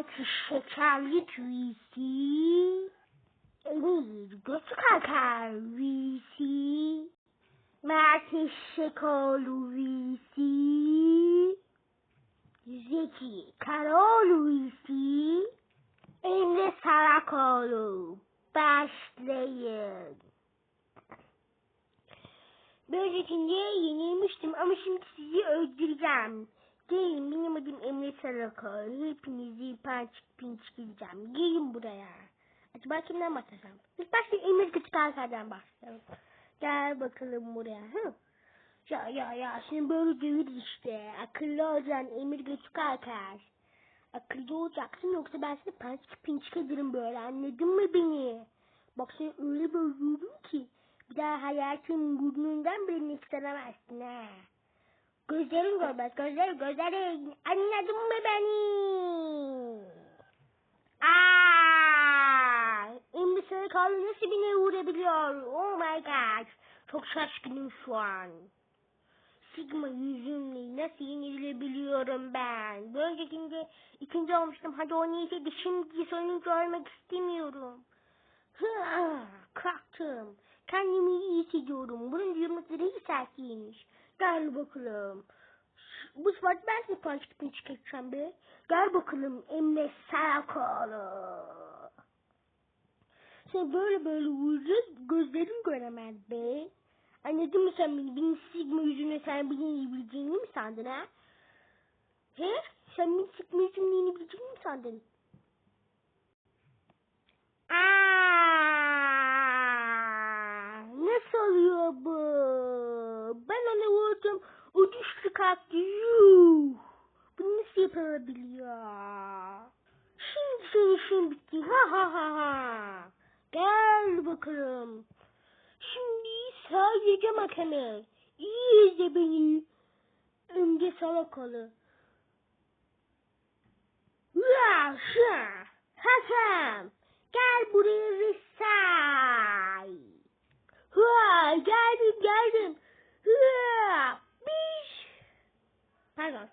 Fatih Şekerli Tüyisi. Emir Götü Kalkar Visi. Mert Şekoğlu Visi. Zeki Karaoğlu Visi. Emre Sarakoğlu. Başlayın. Böylesinde yenilmiştim ama şimdi sizi öldüreceğim. Gelin benim adım Emre Sarakoğlu. Hepinizi pançık pinçik edeceğim. Gelin buraya. Acaba kimden başlasam? İlk başta Emir Küçük Arkadan başlayalım. Gel bakalım buraya. Hı? Ya ya ya şimdi böyle dövür işte. Akıllı olacaksın Emir Küçük Arkadaş. Akıllı olacaksın yoksa ben seni pançık pinçik ederim böyle anladın mı beni? Bak seni öyle bozuyorum ki bir daha hayatın burnundan beni istemezsin ha. Gözlerin görmez gözlerin gözlerin anladın mı beni? Aa, Emre Sarıkalı nasıl beni vurabiliyor? Oh my god. Çok şaşkınım şu an. Sigma yüzümle nasıl yenilebiliyorum ben? Bir öncekinde ikinci olmuştum. Hadi o neyse şimdi sonuncu olmak istemiyorum. Hı, kalktım. Kendimi iyi hissediyorum. Bunun yumrukları iyi sertiymiş. Gel bakalım. Bu sefer ben seni pançıkını çıkartacağım be. Gel bakalım Emre Sarakoğlu. Sen böyle böyle vuracağız. Gözlerin göremez be. Anladın mı sen beni? Benim sigma yüzüne sen beni yiyebileceğini mi sandın ha? He? Sen benim sigma yüzümle yenebileceğini mi sandın? Aa, nasıl oluyor bu? Ben ona vurdum. Düştü kalktı. Yuh. Bu nasıl yapılabiliyor? Şimdi senin işin bitti. Ha ha ha ha. Gel bakalım. Şimdi sadece mahkeme. İyi izle beni. Önce. Ya şu. Hasan. Gel buraya ve say. Ha, geldim geldim. Ha, bir. Pardon.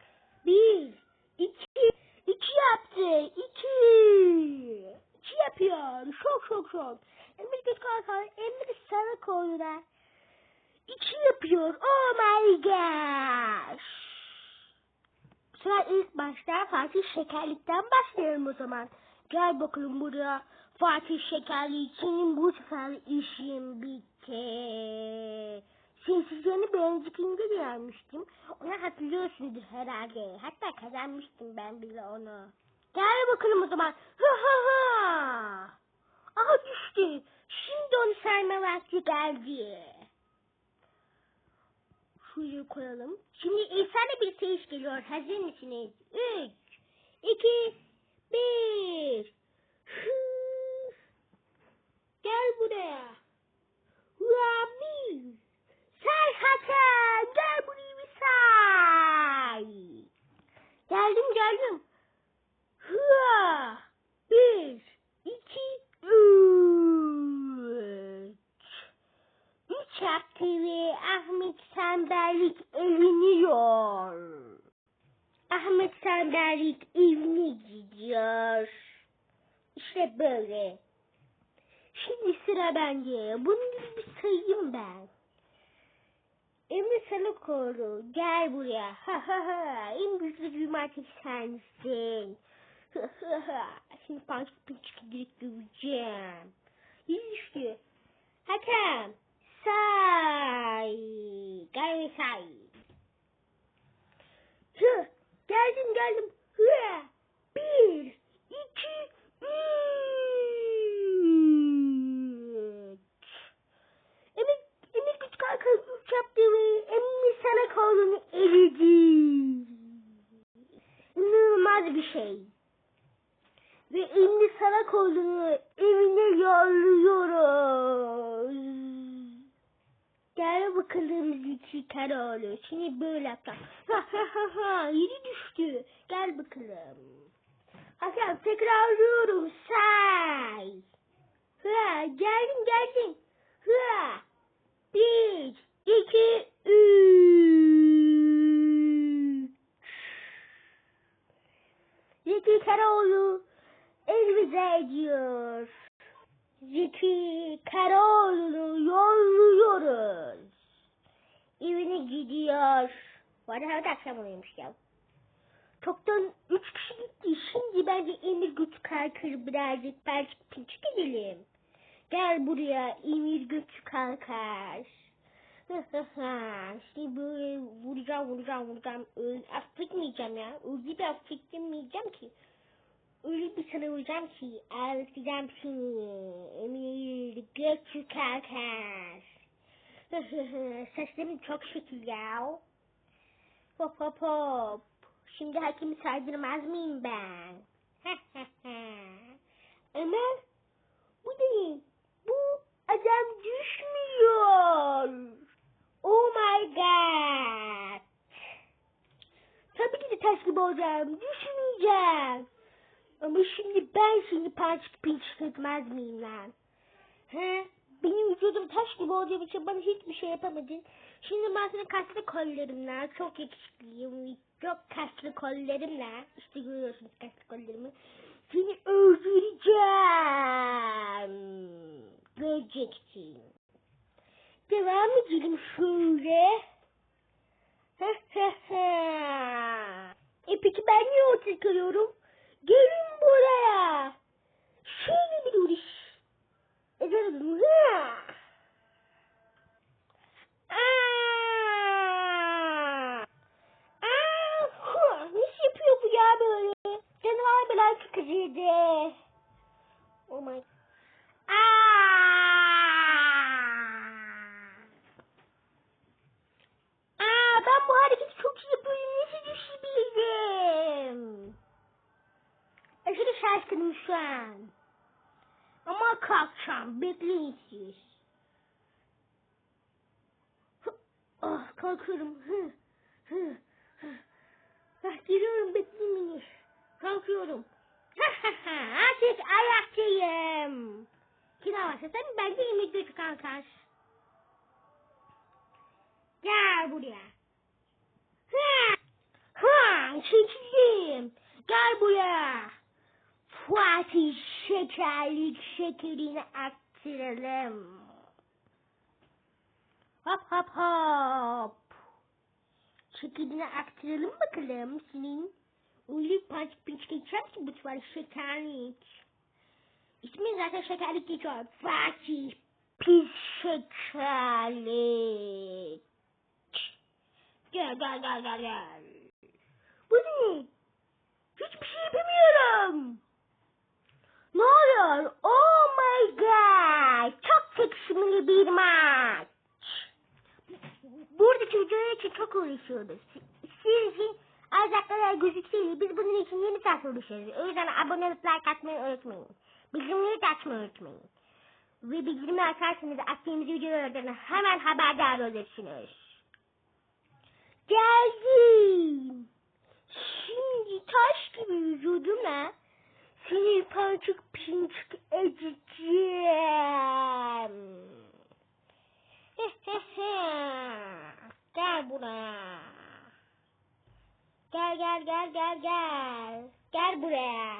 Bir, iki, iki yaptı. İki. İki yapıyor. Şok şok şok. Emir göz kalkan. Emir sarı koyuna. İki yapıyor. Oh my gosh. Sıra ilk başta Fatih Şekerlik'ten başlayalım o zaman. Gel bakalım buraya. Fatih Şekerlik senin bu sefer işin bitti. Sensizlerini bir öncekinde de yenmiştim. Onu hatırlıyorsundur herhalde. Hatta kazanmıştım ben bile onu. Gel bakalım o zaman. Ha ha ha. Aha düştü. Şimdi onu sayma vakti geldi. Şuraya koyalım. Şimdi efsane bir sayış geliyor. Hazır mısınız? Üç, iki, bir. Hı. Gel buraya. Rami. Say Hasan. Gel buraya bir say. Geldim geldim. Hıa. Bir, iki, üç. Üç yaptı ve Ahmet Semberlik evleniyor. Ahmet Semberlik evine gidiyor. İşte böyle. Şimdi sıra bende. Gibi bir sayayım ben. Emre Salakoğlu gel buraya. Ha ha ha. En güçlü cumartesi sensin. Ha ha ha. Şimdi pançık pinçik direkt döveceğim. İyi. Hakem. Say. Ve say. Hı. Geldim geldim. Hı. Bir. iki, üç. Emir, Emir Küçük Arka üç yaptı ve Emir sana kolunu eridi. İnanılmaz bir şey. Ve Emir sana kolunu Zeki Karaoğlu. Seni böyle yapacağım. Ha ha ha ha. Yeri düştü. Gel bakalım. Hakan tekrarlıyorum. Say. Ha, geldim geldim. Ha. Bir, iki, üç. Zeki Karaoğlu elveda ediyor. Zeki Karaoğlu'nu yolluyoruz. Evine gidiyor. Bu arada da akşam oluyormuş ya. Çoktan üç kişi gitti. Şimdi bence Emir Güç kalkır birazcık belki pinçik edelim. Gel buraya Emir Güç kalkar. Şimdi böyle vuracağım vuracağım vuracağım. Öl, affetmeyeceğim ya. Öyle bir affetmeyeceğim ki. Öyle bir sana vuracağım ki. Affedeceğim seni. Emir Güç kalkar. Seslerim çok şekil ya. Hop hop hop. Şimdi hakimi saydırmaz mıyım ben? Ama bu değil. Bu adam düşmüyor. Oh my god. Tabii ki de taş gibi olacağım. Düşmeyeceğim. Ama şimdi ben seni pinç pinç etmez miyim lan? He? Benim vücudum taş gibi olduğu için bana hiçbir şey yapamadın. Şimdi ben senin kaslı kollarımla çok yakışıklıyım. Çok kaslı kollarımla. işte görüyorsunuz kaslı kollarımı. Seni öldüreceğim. Göreceksin. Devam edelim şöyle. e peki ben niye ortaya kalıyorum? Gelin buraya. Nasıl yapıyor bu ya böyle? Canavar bela sıkıcıydı. Oh my. Aa! Aa, ben bu hareketi çok iyi. Nasıl düşebildim? Aşırı şaşkınım şu an. Ama kalkacağım. Bekleyin siz. Ah kalkıyorum. Hı, hı, hı. Ah, geliyorum bekleyin beni. Kalkıyorum. Artık ayaktayım. Kira varsa sen bence yemek götü kalkar. Gel buraya. Ha, ha, çekildim. Gel buraya. Fatih şekerlik şekerini arttıralım. Hop hop hop. Şekerini arttıralım bakalım senin. Öyle punch pinch geçeceğim ki bu var şekerlik. İsmi zaten şekerlik geçiyor. Fatih pis şekerlik. Gel gel gel gel gel. Bu ne? Hiçbir şey yapamıyorum. Bir maç. Burada çocuğu için çok uğraşıyoruz. Sizin azaklara gözükseydi biz bunun için yeni saat uğraşıyoruz. O yüzden abone olup like atmayı unutmayın. Bildirimleri de açmayı unutmayın. Ve bildirimi açarsanız attığımız videolardan hemen haberdar olursunuz. Geldim. Şimdi taş gibi vücudumla seni parçık pinçik edeceğim. gel buraya. Gel gel gel gel gel. Gel buraya.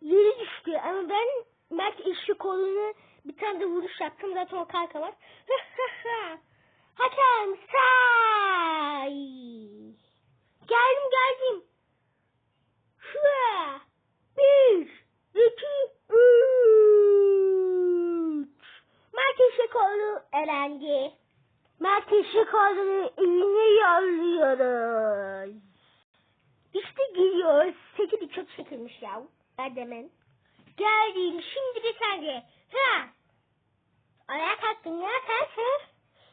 Yeri düştü ama ben Mert eşlik kolunu bir tane de vuruş yaptım zaten o kalka var. Hakem say. Geldim geldim. Şuraya. Bir, iki, üç. Mert Elendi. Mert Eşekoğlu'nu evine yolluyoruz. İşte geliyor. Seki çok çekilmiş ya. Erdemen. Geldim. Şimdi bir saniye. Ha. Ayağa kalktın ya sen. Ha.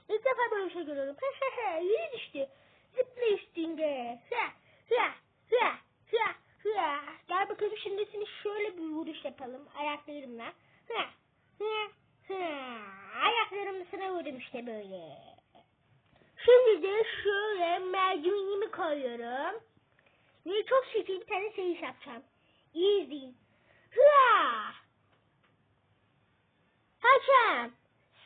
İlk defa böyle bir şey görüyorum. Ha ha ha. Yürü düştü. Zıpla üstünde. Ha. Ha. Ha. Ha. Ha. Gel bakalım şimdi seni şöyle bir vuruş yapalım. Ayaklarımla. Ha. Ha. Ha. Ayaklarımla sana vurdum işte böyle. Şimdi de şöyle merdivenimi koyuyorum. Ve çok şekil bir tane şey yapacağım. İyi izleyin. Hıa! Hakem!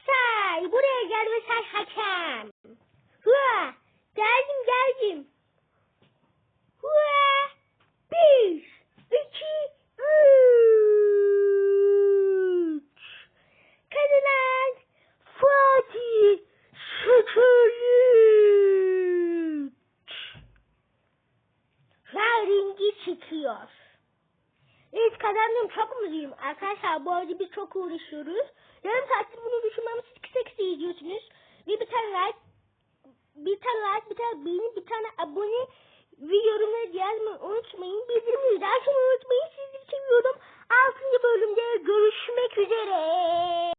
Say! Buraya gel ve say hakem! Hıa! Geldim geldim! Hıa! yazayım. Bu arada biz çok uğraşıyoruz. Yarım saattir bunu düşünmemiz kısa kısa izliyorsunuz. Ve bir tane like, bir tane like, bir tane beğeni, bir tane abone ve yorumları yazmayı unutmayın. Bildirimi de açmayı unutmayın. Sizi seviyorum. 6. bölümde görüşmek üzere.